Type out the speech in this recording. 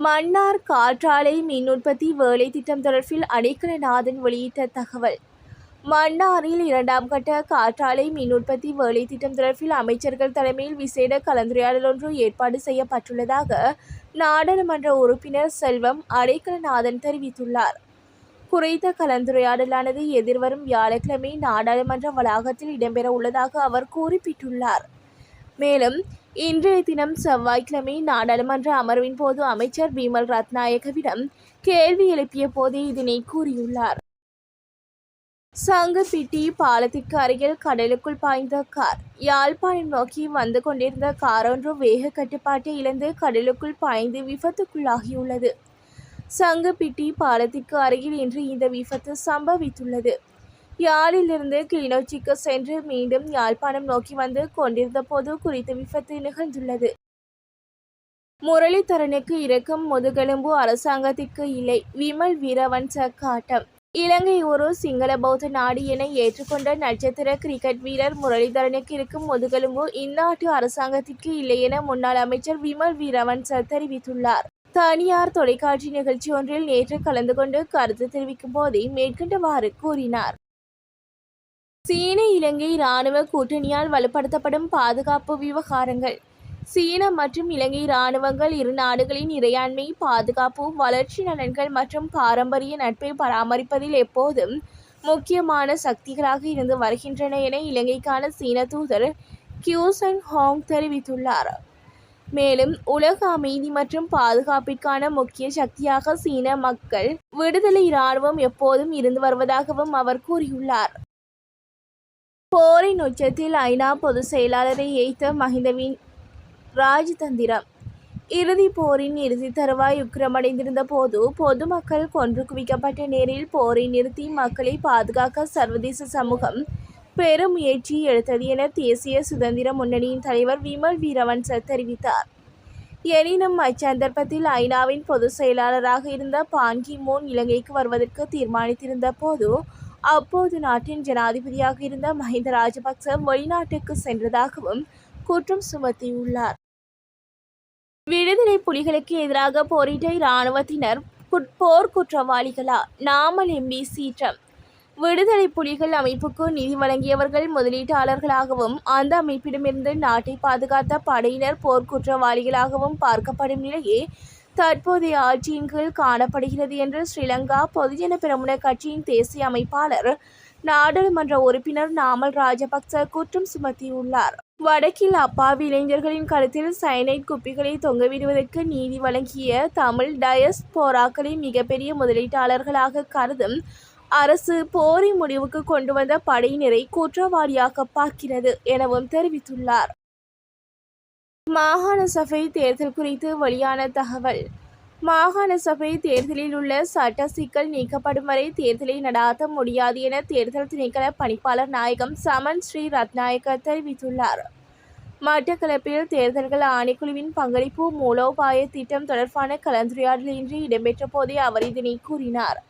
மன்னார் காற்றாலை மின் உற்பத்தி வேலை திட்டம் தொடர்பில் அடைக்கலநாதன் வெளியிட்ட தகவல். மன்னாரில் இரண்டாம் கட்ட காற்றாலை மின் உற்பத்தி வேலை திட்டம் தொடர்பில் அமைச்சர்கள் தலைமையில் விசேட கலந்துரையாடல் ஒன்று ஏற்பாடு செய்யப்பட்டுள்ளதாக நாடாளுமன்ற உறுப்பினர் செல்வம் அடைக்கலநாதன் தெரிவித்துள்ளார். குறைத்த கலந்துரையாடலானது எதிர்வரும் வியாழக்கிழமை நாடாளுமன்ற வளாகத்தில் இடம்பெற உள்ளதாக அவர் குறிப்பிட்டுள்ளார். மேலும் இன்றைய தினம் செவ்வாய்க்கிழமை நாடாளுமன்ற அமர்வின் போது அமைச்சர் விமல் ரத்நாயகவிடம் கேள்வி எழுப்பிய போதே இதனை கூறியுள்ளார். சங்குப்பிட்டி பாலத்திற்கு அருகில் கடலுக்குள் பாய்ந்த கார் யாழ்ப்பாணம் நோக்கி வந்து கொண்டிருந்த காரொன்று வேக கட்டுப்பாட்டை இழந்து கடலுக்குள் பாய்ந்து விபத்துக்குள்ளாகியுள்ளது. சங்குப்பிட்டி பாலத்திற்கு அருகில் இன்று இந்த விபத்து சம்பவித்துள்ளது. யாழிலிருந்து கிளிநொச்சிக்கு சென்று மீண்டும் யாழ்ப்பாணம் நோக்கி வந்து கொண்டிருந்த போது குறித்த விபத்து நிகழ்ந்துள்ளது. முரளிதரனுக்கு இறக்கும் முதுகெலும்பு அரசாங்கத்திற்கு இல்லை. விமல் வீரவன் காட்டம் இலங்கை ஒரு சிங்கள பௌத்த நாடு என ஏற்றுக்கொண்ட நட்சத்திர கிரிக்கெட் வீரர் முரளிதரனுக்கு இருக்கும் முதுகெலும்பு இந்நாட்டு அரசாங்கத்திற்கு இல்லை என முன்னாள் அமைச்சர் விமல் வீரவன் வீரவன்ச தெரிவித்துள்ளார். தனியார் தொலைக்காட்சி நிகழ்ச்சி ஒன்றில் நேற்று கலந்து கொண்டு கருத்து தெரிவிக்கும் போதே மேற்கண்டவாறு கூறினார். சீன இலங்கை இராணுவ கூட்டணியால் வலுப்படுத்தப்படும் பாதுகாப்பு விவகாரங்கள். சீன மற்றும் இலங்கை இராணுவங்கள் இரு நாடுகளின் இறையாண்மை பாதுகாப்பு வளர்ச்சி நலன்கள் மற்றும் பாரம்பரிய நட்பை பராமரிப்பதில் எப்போதும் முக்கியமான சக்திகளாக இருந்து வருகின்றன என இலங்கைக்கான சீன தூதர் கியூசன் ஹாங் தெரிவித்துள்ளார். மேலும் உலக அமைதி மற்றும் பாதுகாப்பிற்கான முக்கிய சக்தியாக சீன மக்கள் விடுதலை இராணுவம் எப்போதும் இருந்து வருவதாகவும் அவர் கூறியுள்ளார். போரின் உச்சத்தில் ஐநா பொதுச் செயலாளரை ஏய்த்த மஹிந்தவின் ராஜதந்திரம். இறுதி போரின் இறுதி தருவாய் உக்கிரமடைந்திருந்த போது பொதுமக்கள் கொன்று குவிக்கப்பட்ட நேரில் போரை நிறுத்தி மக்களை பாதுகாக்க சர்வதேச சமூகம் பெரும் முயற்சி எடுத்தது என தேசிய சுதந்திர முன்னணியின் தலைவர் விமல் வீரவன்ச தெரிவித்தார். எனினும் அச்சந்தர்ப்பத்தில் ஐநாவின் பொதுச் செயலாளராக இருந்த பான்கி மூன் இலங்கைக்கு வருவதற்கு தீர்மானித்திருந்த போது அப்போது நாட்டின் ஜனாதிபதியாக இருந்த மஹிந்த ராஜபக்ச வெளிநாட்டுக்கு சென்றதாகவும் குற்றம் சுமத்தியுள்ளார். விடுதலை புலிகளுக்கு எதிராக போரிட்ட இராணுவத்தினர் போர் குற்றவாளிகளா? நாமல் எம்பி சீற்றம். விடுதலை புலிகள் அமைப்புக்கு நிதி வழங்கியவர்கள் முதலீட்டாளர்களாகவும் அந்த அமைப்பிடமிருந்து நாட்டை பாதுகாத்த படையினர் போர்க்குற்றவாளிகளாகவும் பார்க்கப்படும் நிலையே தற்போதைய ஆட்சியின் கீழ் காணப்படுகிறது என்று ஸ்ரீலங்கா பொதுஜன பிரமுன கட்சியின் தேசிய அமைப்பாளர் நாடாளுமன்ற உறுப்பினர் நாமல் ராஜபக்ச குற்றம் சுமத்தியுள்ளார். வடக்கில் அப்பாவி இளைஞர்களின் கழுத்தில் சைனைட் குப்பிகளை தொங்கவிடுவதற்கு நீதி வழங்கிய தமிழ் டயஸ் போராக்களை மிகப்பெரிய முதலீட்டாளர்களாக கருதும் அரசு போரை முடிவுக்கு கொண்டு வந்த படையினரை குற்றவாளியாக பார்க்கிறது எனவும் தெரிவித்துள்ளார். மாகாண சபை தேர்தல் குறித்து வெளியான தகவல். மாகாண சபை தேர்தலில் உள்ள சட்ட சிக்கல் நீக்கப்படும் வரை தேர்தலை நடாத்த முடியாது என தேர்தல் திணைக்கள பணிப்பாளர் நாயகம் சமன் ஸ்ரீ ரத்நாயக்க தெரிவித்துள்ளார். மட்டக்களப்பில் தேர்தல்கள் ஆணைக்குழுவின் பங்களிப்பு மூலோபாய திட்டம் தொடர்பான கலந்துரையாடல் இன்றி இடம்பெற்ற போதே அவர் இதனை கூறினார்.